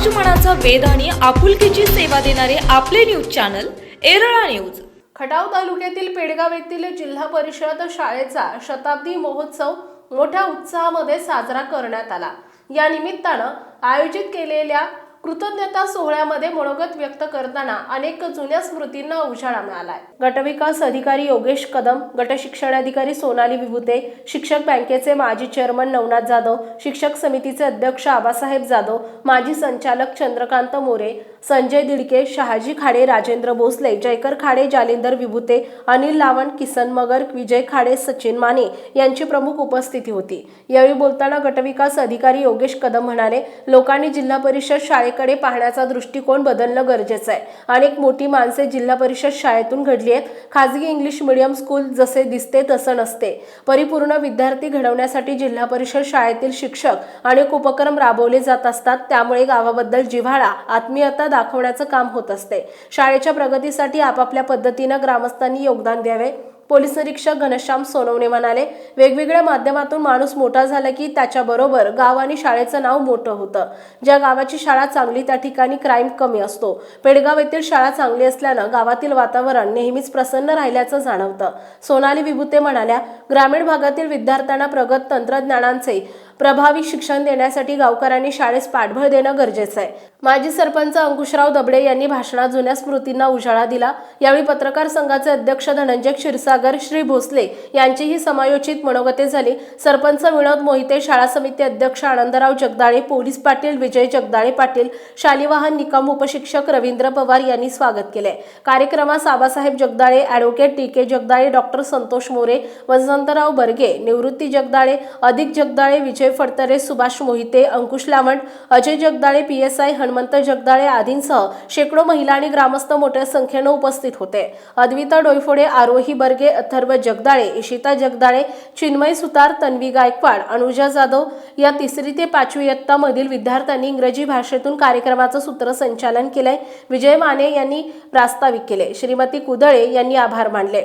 समाजमनाचा वेद आणि आपुलकीची सेवा देणारे आपले news channel Erala news. Khatav तालुक्यातील पेडगाव येथील जिल्हा परिषद शाळेचा शताब्दी महोत्सव मोठ्या उत्साहामध्ये साजरा करण्यात आला. या निमित्तानं आयोजित केलेल्या कृतज्ञता सोहळ्यामध्ये मनोगत व्यक्त करताना अनेक जुन्या स्मृतींना उजाळा मिळालाय. गटविकास अधिकारी योगेश कदम गट शिक्षणाधिकारी सोनाली विभुते शिक्षक बँकेचे माजी चेअरमन नवनाथ जाधव शिक्षक समितीचे अध्यक्ष आबासाहेब जाधव माजी संचालक चंद्रकांत मोरे संजय दिडके शहाजी खाडे राजेंद्र भोसले जयकर खाडे जालिंदर विभूते अनिल लावण किसन मगर विजय खाडे सचिन माने यांची प्रमुख उपस्थिती होती. यावेळी बोलताना गटविकास अधिकारी योगेश कदम म्हणाले लोकांनी जिल्हा परिषद शाळेकडे पाहण्याचा दृष्टिकोन बदलणं गरजेचं आहे. अनेक मोठी माणसे जिल्हा परिषद शाळेतून घडली आहेत. खाजगी इंग्लिश मिडियम स्कूल जसे दिसते तसं नसते. परिपूर्ण विद्यार्थी घडवण्यासाठी जिल्हा परिषद शाळेतील शिक्षक अनेक उपक्रम राबवले जात असतात. त्यामुळे गावाबद्दल जिव्हाळा आत्मीयता दाखवण्याचं काम होत असते. शाळेच्या प्रगतीसाठी आपापल्या पद्धतीनं ग्रामस्थांनी योगदान द्यावे. पोलीस निरीक्षक घनश्याम सोनवणे म्हणाले वेगवेगळ्या माध्यमातून माणूस मोठा झाला की त्याच्याबरोबर गाव आणि शाळेचं नाव मोठं होतं. ज्या गावाची शाळा चांगली त्या ठिकाणी क्राईम कमी असतो. पेडगाव येथील शाळा चांगली असल्यानं गावातील वातावरण नेहमीच प्रसन्न राहिल्याचं जाणवतं. सोनाली विभूते म्हणाल्या ग्रामीण भागातील विद्यार्थ्यांना प्रगत तंत्रज्ञानांचे प्रभावी शिक्षण देण्यासाठी गावकऱ्यांनी शाळेस पाठबळ देणं गरजेचं आहे. माजी सरपंच अंकुशराव दबडे यांनी भाषणात जुन्या स्मृतींना उजाळा दिला. यावेळी पत्रकार संघाचे अध्यक्ष धनंजय क्षीरसागर श्री भोसले यांचीही समायोजित मनोगते झाली. सरपंच विनोद मोहिते शाळा समिती अध्यक्ष आनंदराव जगदाळे पोलीस पाटील विजय जगदाळे पाटील शालिवाहन निकम उपशिक्षक रवींद्र पवार यांनी स्वागत केले कार्यक्रमास Abasaheb Jagdale advocate T K Jagdale doctor Santosh More Vasantrao Barge Nivrutti Jagdale Adhik Jagdale Vijay Phadtare Subhash Mohite Ankush Lavan Ajay Jagdale P S I Hanumant Jagdale आदींसह शेकडो महिला आणि ग्रामस्थ मोठ्या संख्येनं उपस्थित होते. अद्विता डोयफोडे आरोही बर्गे अथर्व जगदाळे इशिता जगदाळे चिन्मय सुतार तन्वी गायकवाड अनुजा जाधव या तिसरी ते पाचवी इयत्तामधील विद्यार्थ्यांनी इंग्रजी भाषेतून कार्यक्रमाचं सूत्रसंचालन केलंय. विजय माने यांनी प्रास्ताविक केले. श्रीमती कुदळे यांनी आभार मानले.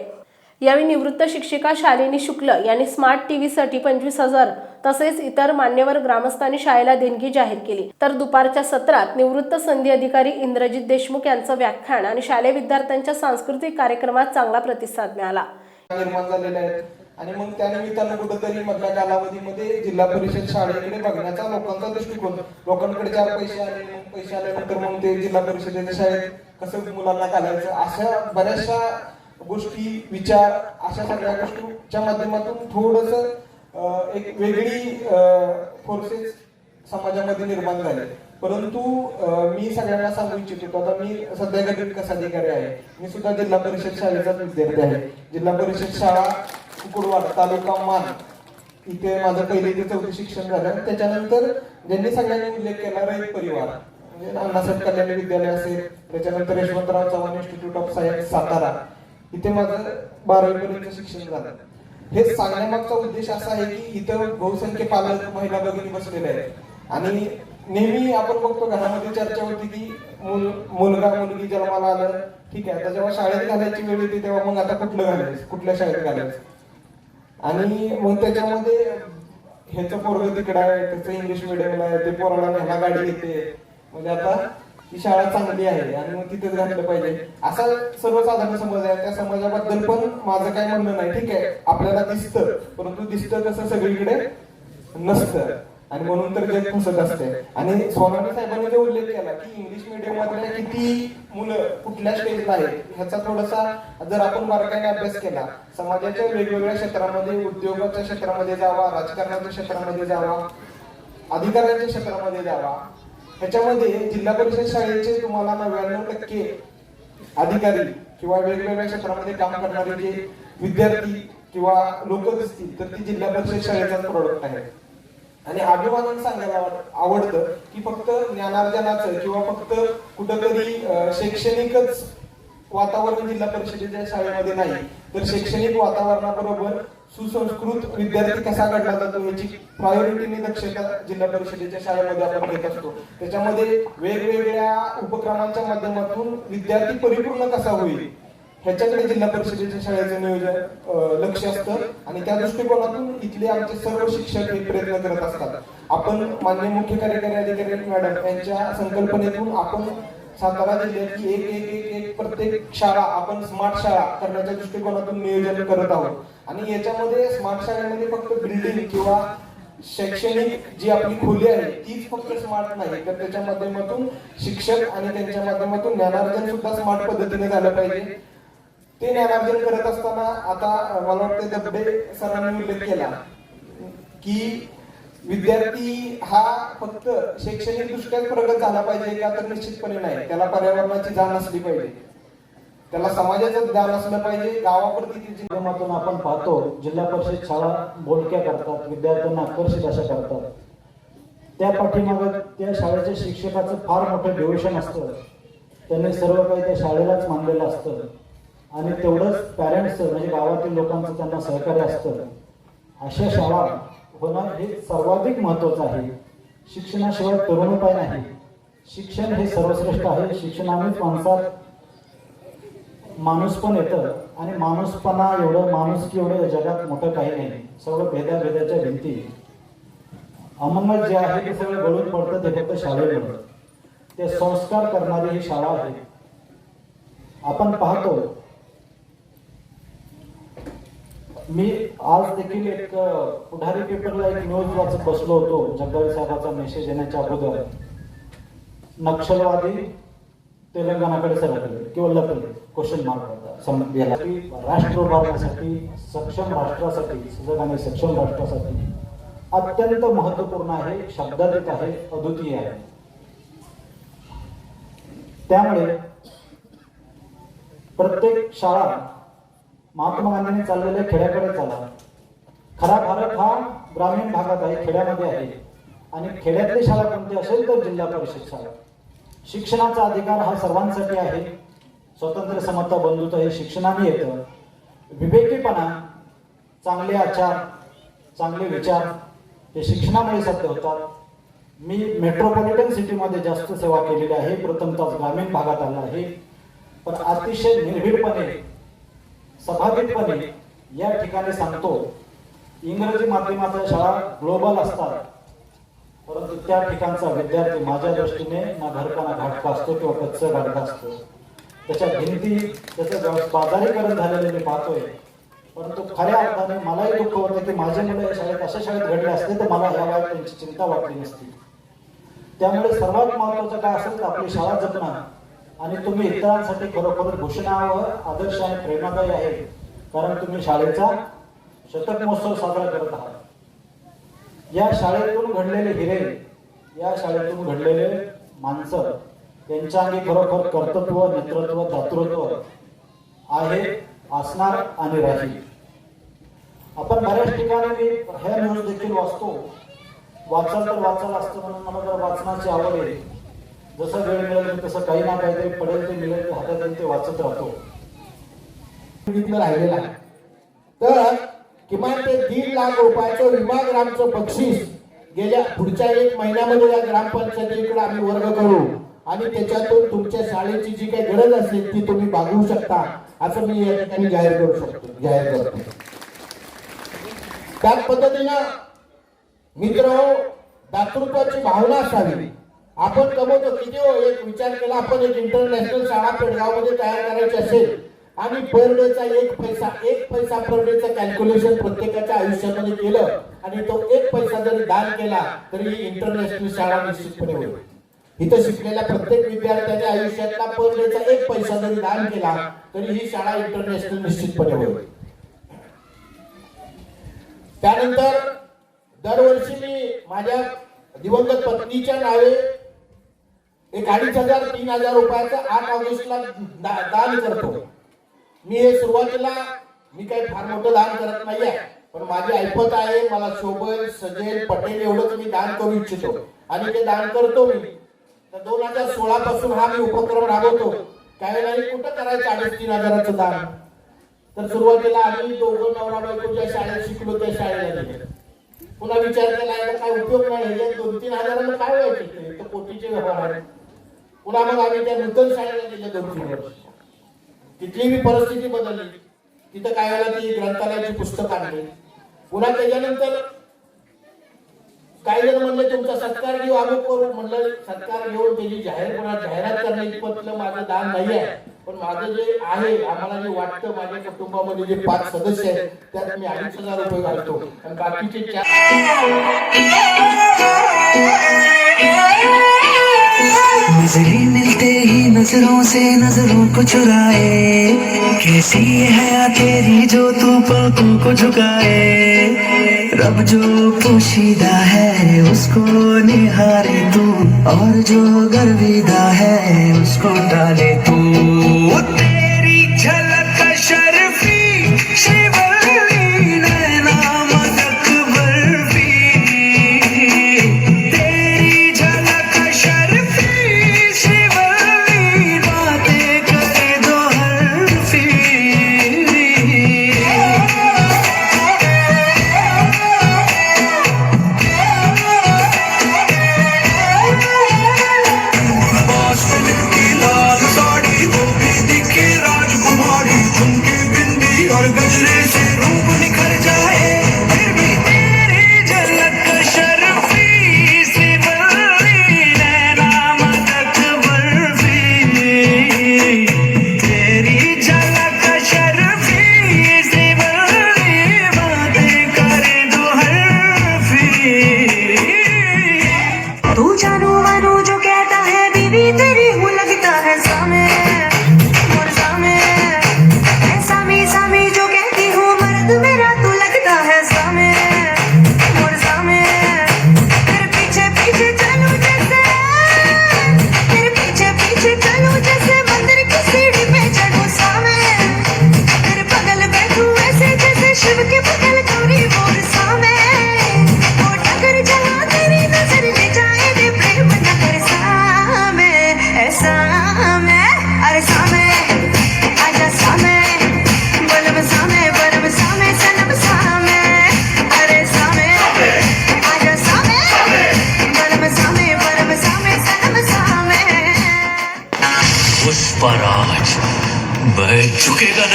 यावेळी निवृत्त शिक्षिका शालिनी शुक्ल यांनी स्मार्ट टीव्हीसाठी पंचवीस हजार तसेच इतर मान्यवर ग्रामस्थांनी शाळेला देणगी जाहीर केली. तर दुपारच्या सत्रात निवृत्त संधी अधिकारी इंद्रजित देशमुख यांचं व्याख्यान आणि शालेय विद्यार्थ्यांच्या सांस्कृतिक कार्यक्रमात चांगला प्रतिसाद मिळाला. निर्माण झालेले आहेत. आणि मग त्यानिमित्तानं कुठंतरी मधल्या कालावधीमध्ये जिल्हा परिषद शाळेकडे बघण्याचा लोकांचा दृष्टिकोन लोकांकडे चार पैसे आले मग पैसे आल्यानंतर मग ते जिल्हा परिषदेच्या शाळेत कसं मुलांना घालायचं अशा बऱ्याचशा गोष्टी विचार अशा सगळ्या गोष्टीच्या माध्यमातून थोडस एक वेगळी फोर्सेस समाजामध्ये निर्माण झाले. परंतु मी सगळ्यांना सांगू इच्छितो आता मी सध्या गट विकास अधिकारी आहे. मी सुद्धा जिल्हा परिषद शाळेचाच विद्यार्थी आहे. जिल्हा परिषद शाळा कुकुडवाड तालुका मान. इथे माझं पहिले ते चौथी शिक्षण झालं. त्याच्यानंतर ज्यांनी सगळ्यांनी उल्लेख केला रहित परिवार. म्हणजे अण्णासाहेब कल्याण विद्यालय असेल त्याच्यानंतर Yashwantrao Chavan institute of science Satara. इथे माझं बारावी पर्यंत शिक्षण झालं. हे सांगण्यामागचा उद्देश असा आहे की इथं बहुसंख्य पालक महिला भगिनी बसलेल्या आहेत. आणि नेहमी आपण बघतो घरामध्ये चर्चा होती की मुलगा मुलगी जन्माला आलं ठीक आहे आता जेव्हा शाळेत घालायची वेळ येते तेव्हा मग आता कुठलं घालायचं? कुठल्या शाळेत घालायचं? आणि मग त्याच्यामध्ये ह्याचं पोरग तिकडं आहे त्याचं इंग्लिश मिडियमला आहे ते पोराला न्यायला गाडी घेते म्हणजे आता ही शाळा चांगली आहे आणि मग तिथेच घातलं पाहिजे. असा सर्वसाधारण समज आहे. त्या समाजाबद्दल पण माझं काय म्हणणं नाही. ठीक आहे. आपल्याला दिसतं. परंतु दिसतं तसं सगळीकडे नसतं. आणि म्हणून तर जग फसत असते. आणि स्वामी साहेबांनी जो उल्लेख केला की इंग्लिश मिडियम मधल्या किती मुलं कुठल्या स्टेजला आहेत ह्याचा थोडासा जर आपण बारकाईने अभ्यास केला समाजाच्या वेगवेगळ्या क्षेत्रामध्ये उद्योगाच्या क्षेत्रामध्ये जावा राजकारणाच्या क्षेत्रामध्ये जावा अधिकाऱ्यांच्या क्षेत्रामध्ये जावा ह्याच्यामध्ये जिल्हा परिषद शाळेचे तुम्हाला नव्याण्णव टक्के अधिकारी किंवा वेगवेगळ्या क्षेत्रामध्ये काम करणारे जे विद्यार्थी किंवा लोक दिसतील तर ती जिल्हा परिषद शाळेचाच प्रोडक्ट आहे आणि अभिमानानं सांगायला आवडतं की फक्त ज्ञानार्जनाचं किंवा फक्त कुठंतरी शैक्षणिकच वातावरण जिल्हा परिषदेच्या शाळेमध्ये नाही तर शैक्षणिक वातावरणाबरोबर सुसंस्कृत विद्यार्थी कसा घडला जातो याची प्रायोरिटीने दक्षता जिल्हा परिषदेच्या शाळेमध्ये आपण घेत असतो. त्याच्यामध्ये वेगवेगळ्या उपक्रमांच्या माध्यमातून विद्यार्थी परिपूर्ण कसा होईल ह्याच्याकडे जिल्हा परिषदेच्या शाळेचं नियोजन लक्ष असतं. आणि त्या दृष्टिकोनातून इथले आमचे सर्व शिक्षक हे प्रयत्न करत असतात. आपण मान्य मुख्य कार्यकारी अधिकारी मॅडम यांच्या संकल्पनेतून आपण सातारा जिल्ह्यातली एक एक एक एक प्रत्येक शाळा आपण स्मार्ट शाळा करण्याच्या दृष्टिकोनातून नियोजन करत आहोत. आणि याच्यामध्ये स्मार्ट शाळेमध्ये फक्त बिल्डिंग किंवा शैक्षणिक जी आपली खोली आहे तीच फक्त स्मार्ट नाही. तर त्याच्या माध्यमातून शिक्षक आणि त्यांच्या माध्यमातून ज्ञानार्जन सुद्धा स्मार्ट पद्धतीने झालं पाहिजे. ते ज्ञानार्जन करत असताना आता मला वाटतं दबडे सरांनी उल्लेख केला की विद्यार्थी हा फक्त शैक्षणिक दृष्ट्याच प्रगत झाला पाहिजे का तर निश्चितपणे नाही. त्याला पर्यावरणाची जाण असली पाहिजे. त्याला समाजाचं ज्ञान असलं पाहिजे. गावाप्रती माध्यमातून आपण पाहतो जिल्हा परिषद शाळा बोलक्या करतात विद्यार्थ्यांना आकर्षित अशा करतात. त्या पाठीमागं त्या शाळेच्या शिक्षकाचं फार मोठं डिव्हिशन असतं. त्यांनी सर्व काही त्या शाळेलाच मानलेलं असतं. आणि तेवढंच पॅरेंट्सचं म्हणजे गावातील लोकांचं त्यांना सहकार्य असतं. अशा शाळा होणं हे सर्वाधिक महत्वाचं आहे. शिक्षणाशिवाय तरुण उपाय नाही. शिक्षण हे सर्वश्रेष्ठ आहे. शिक्षणानेच माणसात माणूस पण येतं आणि माणूसपणा एवढं माणूस की एवढं जगात मोठं काही नाही. सगळं भेदा भेदाच्या भिंती. अमंगल जे आहे ते सगळं गळून पडतं ते फक्त शाळेवर ते संस्कार करणारी ही शाळा आहे. आपण पाहतो मी आज देखील एक पुढारी पेपरला एक न्यूज वाचत बसलो होतो जगदाळे साहेबाचा मेसेज येण्याच्या अगोदर. नक्षलवादी तेलंगणाकडे सरकले किंवा लपले क्वेश्चन मार्क याला की राष्ट्र उभारण्यासाठी सक्षम राष्ट्रासाठी सजग आणि सक्षम राष्ट्रासाठी अत्यंत महत्त्वपूर्ण आहे शब्दातीत आहे अद्वितीय आहे. त्यामुळे प्रत्येक शाळा महात्मा गांधींनी चाललेल्या खेड्याकडे चला. खरा भारत हा ग्रामीण भागात आहे खेड्यामध्ये आहे. आणि खेड्यातली शाळा कोणती असेल तर जिल्हा परिषद शाळा. शिक्षणाचा अधिकार हा सर्वांसाठी आहे. स्वतंत्र समता बंधुत्व हे शिक्षणाने येतं. विवेकीपणा चांगले आचार चांगले विचार हे शिक्षणामुळे साध्य होतात. मी मेट्रोपॉलिटन सिटीमध्ये जास्त सेवा केलेली आहे. प्रथमतः ग्रामीण भागात आला आहे. पण अतिशय निर्भीडपणे सभागितपणे या ठिकाणी सांगतो इंग्रजी माध्यमाच्या शाळा ग्लोबल असतात परंतु त्या ठिकाणचा विद्यार्थी माझ्या दृष्टीने ना घरका घाटका असतो किंवा कच्च घाटका असतो. त्याच्या भिंती त्याचं बाजारीकरण झालेलं मी पाहतोय. परंतु खऱ्या अर्थाने मलाही दुःख होतं की माझे मुलं या शाळेत अशा शाळेत घडले असते तर मला या वयात त्यांची चिंता वाटली नसती. त्यामुळे सर्वात महत्वाचं काय असेल तर आपली शाळा जपणं. आणि तुम्ही इतरांसाठी खरोखर घोषणावर आदर्श आणि प्रेरणादायी आहे कारण तुम्ही शाळेचा शतक महोत्सव साजरा करत आहात. या शाळेतून घडलेले हिरे या शाळेतून घडलेले माणसं त्यांच्या अंगी खरोखर कर्तृत्व नेतृत्व दातृत्व आहे असणार आणि राहील. आपण बऱ्याच ठिकाणी मी हे न्यूज देखील वाचतो. वाचाल तर वाचाल असतं म्हणून मला जर वाचनाची आवड आहे जसं वेळ मिळेल तसं काही ना काहीतरी पडेल ते मिळेल ते हातात येईल ते वाचत राहतो. राहिलेला तर किमान ते दीड लाख रुपयाचं विमा ग्रामचं बक्षीस गेल्या पुढच्या एक महिन्यामध्ये या ग्रामपंचायतीकडे आम्ही वर्ग करू. आणि त्याच्यातून तुमच्या शाळेची जी काही गरज असेल ती तुम्ही भागवू शकता असं मी या ठिकाणी जाहीर करू शकतो जाहीर करतो. त्याच पद्धतीनं मित्र दातृत्वाची भावना असावी. आपण कमवतो किती हो? एक विचार केला आपण एक इंटरनॅशनल शाळा पेडगावमध्ये तयार करायची असेल आणि पर डेचा एक पैसा एक पैसा पर डेचं कॅल्क्युलेशन प्रत्येकाच्या आयुष्यामध्ये केलं आणि तो एक पैसा जरी दान केला तरी ही इंटरनॅशनल शाळा निश्चितपणे होईल. इथं शिकलेल्या प्रत्येक विद्यार्थ्याच्या आयुष्यातला पर डेचा एक पैसा जरी दान केला तरी ही शाळा इंटरनॅशनल निश्चितपणे होईल. त्यानंतर दरवर्षी मी माझ्या दिवंगत पत्नीच्या नावे एक अडीच हजार तीन हजार रुपयाचं आठ ऑगस्टला दा- दान करतो. मी हे सुरुवातीला मी काही फार मोठं दान करत नाहीये पण माझी ऐपत आहे मला शोभेल सजेल पटेल एवढंच मी दान करू इच्छितो. आणि ते दान करतो मी. तर दोन हजार सोळा पासून हा मी उपक्रम राबवतो. काही नाही कुठं करायचं अडीच तीन हजाराचं दान? तर सुरुवातीला आम्ही दोघं नवरा बायको ज्या शाळेत शिकलो त्या शाळेला गेले. पुन्हा विचार केला काय उपयोग नाही दोन तीन हजाराला काय व्हायचे ते तर कोटीचे व्यवहार आहे पुन्हा मग आम्ही त्या नूतन शाळेला गेले दोन तीन वर्ष. तिथली मी परिस्थिती बदलली. तिथं काय झालं ती ग्रंथालयाची पुस्तक आणली. पुन्हा त्याच्यानंतर काही जण म्हणलं तुमचा सत्कार घेऊ आम्ही करू. म्हणलं सत्कार घेऊन त्याची जाहीरपणा जाहिरात करण्याची पत्र माझं दान नाही आहे. पण माझं जे आहे आम्हाला जे वाटतं माझ्या कुटुंबामध्ये जे पाच सदस्य आहेत त्यात मी अडीच हजार रुपये घालतो. आणि बाकीचे चार नज़रें मिलते ही नज़रों से नज़रों को चुराए। कैसी है तेरी जो तू पलकों को झुकाए? रब जो पोशीदा है, उसको निहारे तू। और जो गर्विदा है, उसको डाले तू।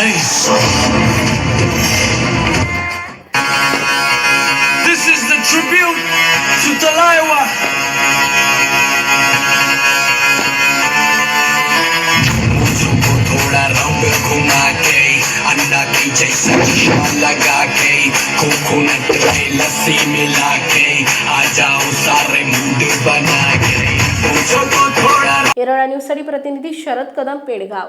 नहीं This is the tribute to Talaiwa. थोड़ा रंग घुमा के अंडा की जैसा चश्मा लगा के कोकोनट में लस्सी मिला के आ जाओ सारे मूड बना के। न्यूजसाठी प्रतिनिधी शरद कदम पेडगाव।